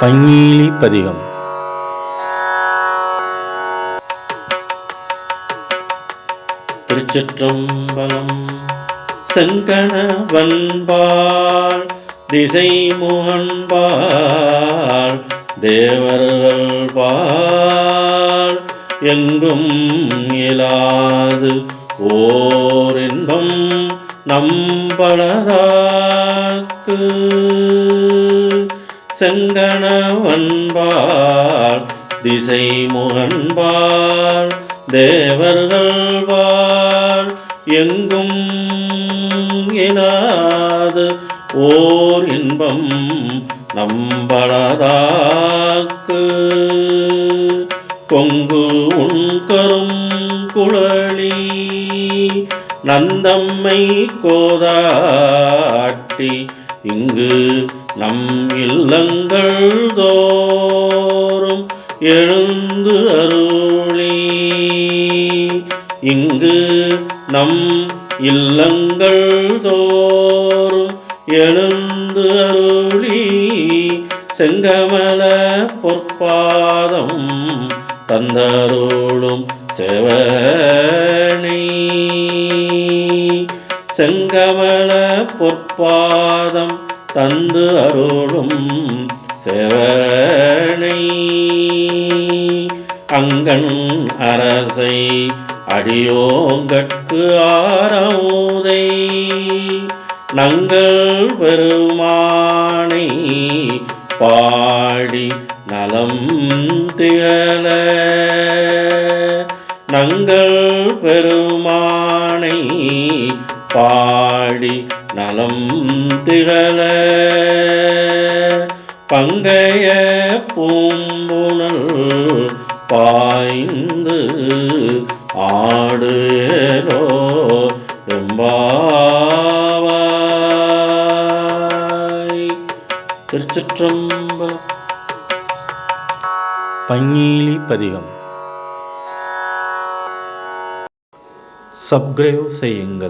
பங்கீலி பதிகம் திருச்சிற்றம்பலம் செங்கணவன்பாள் திசை முகன்பாள் தேவர்கள் பால் எங்கும் இயலாது ஓர் இன்பம் நம்பளதாக்கு செங்கணவன்பார் திசை முகன்பார் தேவர்கள் வாழ் எங்கும் இனாது ஓர் இன்பம் நம்பளதாக்கு கொங்கு உண்கரும் குழலி நந்தம்மை கோதாட்டி இங்கு நம் இல்லங்கள் தோறும் எழுந்து அருளி. இங்கு நம் இல்லங்கள் தோறும் எழுந்து அருளி. செங்கமல பொற்பாதம் தந்தருளும் செவனை. செங்கமல பொற்பாதம் தந்து அருளும் செவனை. அங்கன் அரசை அடியோங்கட்கு ஆரவுதை. நங்கள் பெருமானை பாடி நலம் திகழ. நங்கள் பெருமானை பாடி நலம் திகழ. பங்கைய பூம்புணல் பாய்ந்து ஆடுலோ எம்பாவாய். திருச்சிற்றம்பலம். பங்கீலி பதிகம். சப்ஸ்கிரைப் செய்யுங்கள்.